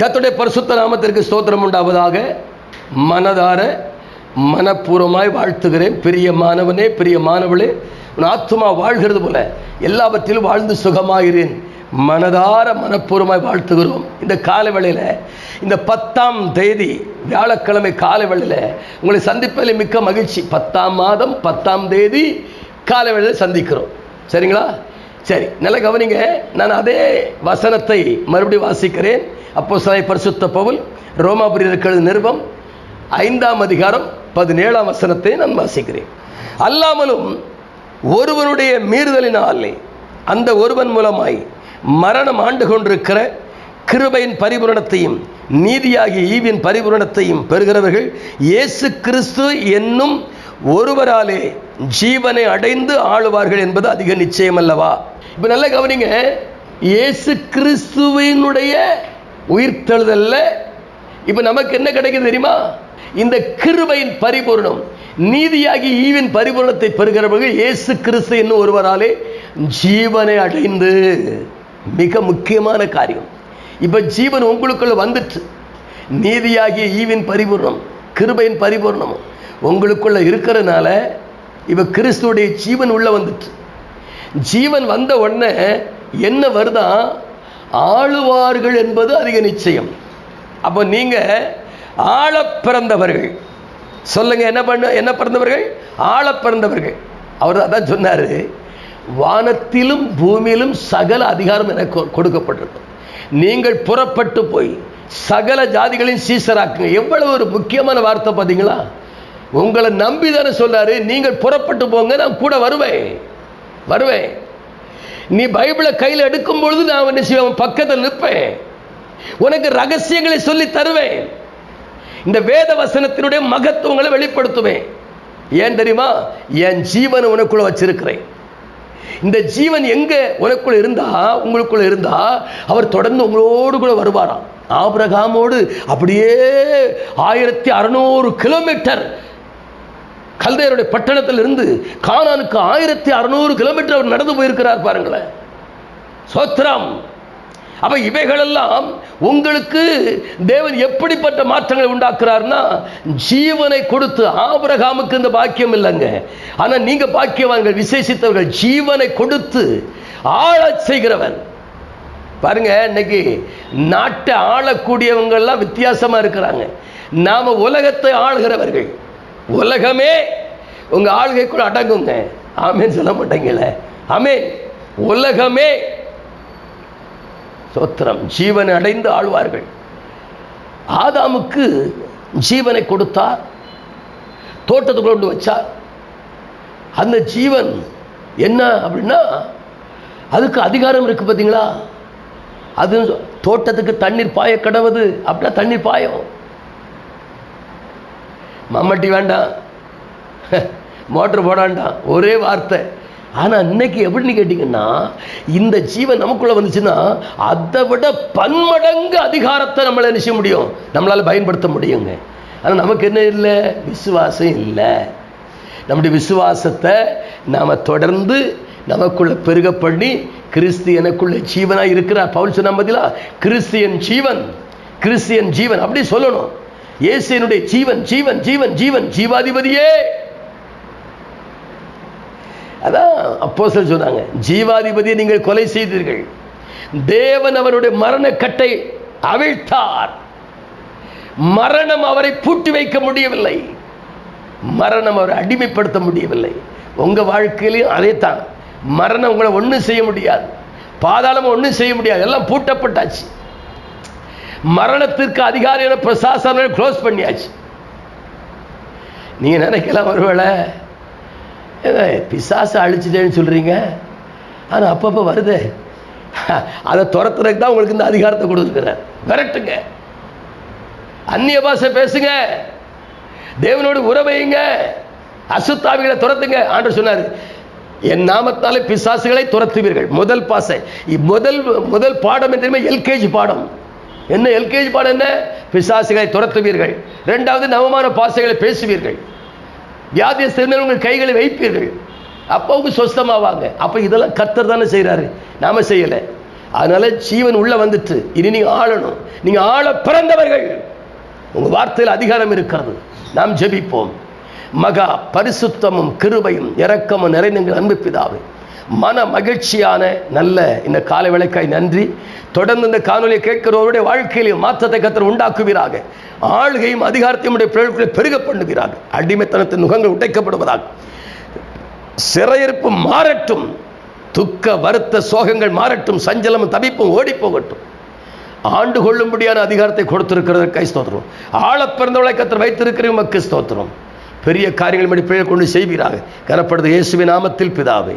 கத்துடைய பரிசுத்த நாமத்திற்கு ஸ்தோத்திரம் உண்டாவதாக. மனதார மனப்பூர்வமாய் வாழ்த்துகிறேன். பெரிய மாணவனே பெரிய மாணவளே உன் ஆத்துமா வாழ்கிறது போல எல்லாவற்றிலும் வாழ்ந்து சுகமாகிறேன் மனதார மனப்பூர்வமாய் வாழ்த்துகிறோம். இந்த காலை வேளையில் இந்த பத்தாம் தேதி வியாழக்கிழமை காலை வேளையில் உங்களை சந்திப்பதில் மிக்க மகிழ்ச்சி. பத்தாம் மாதம் பத்தாம் தேதி காலை வேளையில் சந்திக்கிறோம். சரிங்களா? சரி நல்ல கவனிங்க. நான் அதே வசனத்தை மறுபடியும் வாசிக்கிறேன். அப்போ சிலை பரிசுத்த பவுல் ரோமாபுரியர்கள் நிருபம் ஐந்தாம் அதிகாரம் பதினேழாம் வசனத்தை நான் வாசிக்கிறேன். அல்லாமலும் ஒருவனுடைய மீறுதலினாலே அந்த ஒருவன் மூலமாய் மரணம் ஆண்டு கொண்டிருக்கிற கிருபையின் பரிபூரணத்தையும் நீதியாகிய ஈவின் பரிபூரணத்தையும் பெறுகிறவர்கள் இயேசு கிறிஸ்து என்னும் ஒருவராலே ஜீவனை அடைந்து ஆளுவார்கள் என்பது அதிக நிச்சயம் அல்லவா இப்போ நல்லா கவனிங்க இயேசு கிறிஸ்துவினுடைய உயிர்த்தெழுதல்ல. இப்போ நமக்கு என்ன கிடைக்குது தெரியுமா? இந்த கிருபையின் பரிபூர்ணம். நீதியாகி ஈவின் பரிபூர்ணத்தை பெறுகிறவர்கள் இயேசு கிறிஸ்து என்னும் ஒருவராலே ஜீவனை அடைந்து. மிக முக்கியமான காரியம். இப்போ ஜீவன் உங்களுக்குள்ள வந்துட்டு நீதியாகிய ஈவின் பரிபூர்ணம் கிருபையின் பரிபூர்ணம் உங்களுக்குள்ள இருக்கிறதுனால இப்போ கிறிஸ்துடைய ஜீவன் உள்ள வந்துட்டு. ஜீவன் வந்த உடனே என்ன வருதான் ஆளுவார்கள் என்பது அதிக நிச்சயம். அப்போ நீங்கள் ஆள பிறந்தவர்கள். சொல்லுங்க என்ன பண்ண என்ன பிறந்தவர்கள்? ஆள பிறந்தவர்கள். அவர் அதான் சொன்னார் வானத்திலும் பூமியிலும் சகல அதிகாரம் எனக்கு கொடுக்கப்பட்டிருக்கும். நீங்கள் புறப்பட்டு போய் சகல ஜாதிகளையும் சீசராக்குங்க. எவ்வளவு ஒரு முக்கியமான வார்த்தை பார்த்தீங்களா? உங்களை நம்பி தானே சொல்றாரு நீங்கள் புறப்பட்டு போங்க நான் கூட வருவேன். வருவேன். நீ பைபிளை கையில் எடுக்கும் பொழுது நான் என்ன செய்வேன்? பக்கத்தில் நிற்பேன். உனக்கு ரகசியங்களை சொல்லி தருவேன். இந்த வேத வசனத்தினுடைய மகத்துவங்களை வெளிப்படுத்துவேன். ஏன் தெரியுமா? என் ஜீவனை உனக்குள்ள வச்சிருக்கிறேன். இந்த ஜீவன் எங்க உனக்குள்ள இருந்தா உங்களுக்குள்ள இருந்தா அவர் தொடர்ந்து உங்களோடு கூட வருவாராம். ஆபிரகாமோடு அப்படியே ஆயிரத்தி அறுநூறு கிலோமீட்டர் கல்தையருடைய பட்டணத்தில் இருந்து கானானுக்கு ஆயிரத்தி அறுநூறு கிலோமீட்டர் அவர் நடந்து போயிருக்கிறார் பாருங்களேன். சோத்ரம். அப்ப இவைகளெல்லாம் உங்களுக்கு தேவன் எப்படிப்பட்ட மாற்றங்களை உண்டாக்குறார்னா ஜீவனை கொடுத்து ஆபரகாமுக்கு இந்த பாக்கியம் இல்லைங்க. ஆனா நீங்க பாக்கியவான்கள் விசேஷித்தவர்கள் ஜீவனை கொடுத்து ஆளச் செய்கிறவன். பாருங்க இன்னைக்கு நாட்டை ஆளக்கூடியவங்கள்லாம் வித்தியாசமா இருக்கிறாங்க. நாம உலகத்தை ஆளுகிறவர்கள். உலகமே உங்க ஆளுகைக்குள்ள அடங்குங்க ஆமேன்னு சொல்ல மாட்டேங்கல ஆமேன். உலகமே சோத்திரம். ஜீவனை அடைந்து ஆழ்வார்கள். ஆதாமுக்கு ஜீவனை கொடுத்தார். தோட்டத்துக்குள்ள கொண்டு வச்சார். அந்த ஜீவன் என்ன அப்படின்னா அதுக்கு அதிகாரம் இருக்கு பார்த்தீங்களா அது தோட்டத்துக்கு தண்ணீர் பாய கடவுது அப்படின்னா தண்ணீர் பாயம். மம்மட்டி வேண்டாம். மோட்டர் போடாண்டாம். ஒரே வார்த்தை. ஆனால் இன்னைக்கு எப்படின்னு கேட்டிங்கன்னா இந்த ஜீவன் நமக்குள்ளே வந்துச்சுன்னா அதை விட பன்மடங்கு அதிகாரத்தை நம்மளை நினைச்ச முடியும்? நம்மளால் பயன்படுத்த முடியுங்க. ஆனால் நமக்கு என்ன இல்லை? விசுவாசம் இல்லை. நம்முடைய விசுவாசத்தை நாம் தொடர்ந்து நமக்குள்ள பெருக பண்ணி கிறிஸ்து எனக்குள்ள ஜீவனாக இருக்கிறார். பவுல் சொன்ன பதிலாக கிறிஸ்தியன் ஜீவன் கிறிஸ்தியன் ஜீவன். அப்படி சொல்லணும். இயேசுனுடைய ஜீவன் ஜீவன் ஜீவன் ஜீவன் ஜீவாதிபதியே. அதான் அப்போ சொன்னாங்க ஜீவாதிபதியை நீங்கள் கொலை செய்தீர்கள். தேவன் அவருடைய மரணக்கட்டை அவிழ்த்தார். மரணம் அவரை பூட்டி வைக்க முடியவில்லை. மரணம் அவரை அடிமைப்படுத்த முடியவில்லை. உங்க வாழ்க்கையிலையும் அதே தான் மரணம் உங்களை ஒன்றும் செய்ய முடியாது. பாதாளம் ஒன்றும் செய்ய முடியாது. எல்லாம் பூட்டப்பட்டாச்சு. மரணத்திற்கு அதிகாரியான பிரசாசனம் க்ளோஸ் பண்ணியாச்சு. நீங்க நினைக்கலாம் ஒருவேளை பிசாசை அழிச்சிட்டேன்னு சொல்கிறீங்க ஆனால் அப்பப்போ வருது. அதை துரத்துறதுக்கு தான் உங்களுக்கு இந்த அதிகாரத்தை கொடுத்துருக்குறேன் விரட்டுங்க அந்நிய பாஷை பேசுங்க. தேவனோடு உறவையுங்க அசுத்தாவிகளை துரத்துங்க. ஆண்டு சொன்னார் என் நாமத்தாலே பிசாசுகளை துரத்துவீர்கள். முதல் பாசை முதல் முதல் பாடம் என்ன எல்கேஜி பாடம். என்ன எல்கேஜி பாடம் என்ன? பிசாசுகளை துரத்துவீர்கள். ரெண்டாவது நவமான பாசைகளை பேசுவீர்கள். வியாதியஸ்தர் உங்கள் கைகளை வைப்பீர்கள். அப்போ அவங்க சொஸ்தமாவாங்க. அப்போ இதெல்லாம் கத்தர் தானே செய்கிறாரு நாம செய்யலை. அதனால ஜீவன் உள்ள வந்துட்டு. இனி நீங்கள் ஆளணும். நீங்க ஆள பிறந்தவர்கள். உங்க வார்த்தையில் அதிகாரம் இருக்கிறது. நாம் ஜெபிப்போம். மகா பரிசுத்தமும் கிருபையும் இரக்கமும் நிறைந்த அன்பு பிதாவே. மன மகிழ்ச்சியான நல்ல இந்த காலை விளக்காய் நன்றி. தொடர்ந்து இந்த காணொலியை கேட்கிறவருடைய வாழ்க்கையிலே மாற்றத்தை கத்தர் உண்டாக்குவீராக. ஆளுகையும் அதிகாரத்தையும் உடைய பெருக பண்ணுகிறார் அடிமைத்தனத்தின் நுகங்கள் உடைக்கப்படுவதாக. சிறையிருப்பு மாறட்டும். துக்க வருத்த சோகங்கள் மாறட்டும். சஞ்சலமும் தவிப்பும் ஓடி போகட்டும் ஆண்டு கொள்ளும்படியான அதிகாரத்தை கொடுத்திருக்கிறதற்கை ஸ்தோத்திரம். ஆழ பிறந்தவளை கத்தர் வைத்திருக்கிற உமக்கு ஸ்தோத்திரம். பெரிய காரியங்கள் மடி பிழை கொண்டு செய்வீராக. கனப்படுது இயேசுவின் நாமத்தில் பிதாவை.